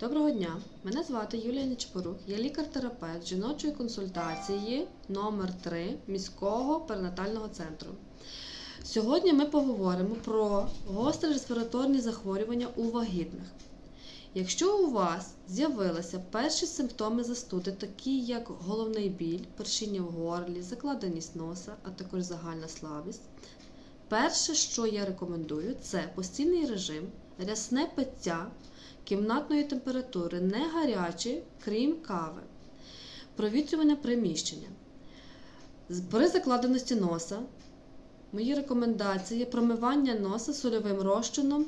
Доброго дня! Мене звати Юлія Нечпорук, я лікар-терапевт жіночої консультації номер 3 міського перинатального центру. Сьогодні ми поговоримо про гострі респіраторні захворювання у вагітних. Якщо у вас з'явилися перші симптоми застуди, такі як головний біль, першіння в горлі, закладеність носа, а також загальна слабість, перше, що я рекомендую, це постійний режим, рясне пиття кімнатної температури, не гарячі, крім кави, провітрювання приміщення. При закладеності носа мої рекомендації промивання носа сольовим розчином,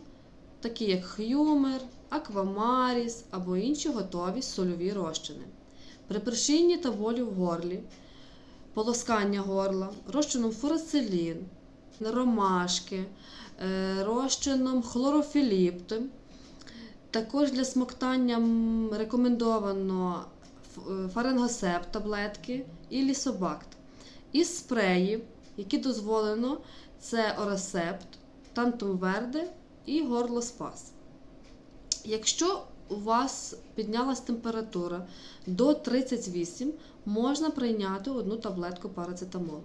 такі як х'юмер, аквамаріс або інші готові сольові розчини. При першінні та болі в горлі, полоскання горла, розчином фурацилін, ромашки, е, розчином хлорофіліпту. Також для смоктання рекомендовано е, таблетки і лісобакт. Із спреїв, які дозволено, це Орасепт, Тантум Верде і Горлоспас. Якщо у вас піднялась температура до 38, можна прийняти одну таблетку парацетамолу.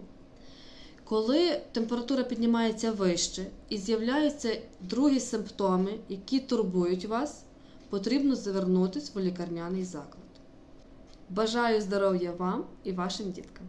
Коли температура піднімається вище і з'являються другі симптоми, які турбують вас, потрібно звернутися в лікарняний заклад. Бажаю здоров'я вам і вашим діткам!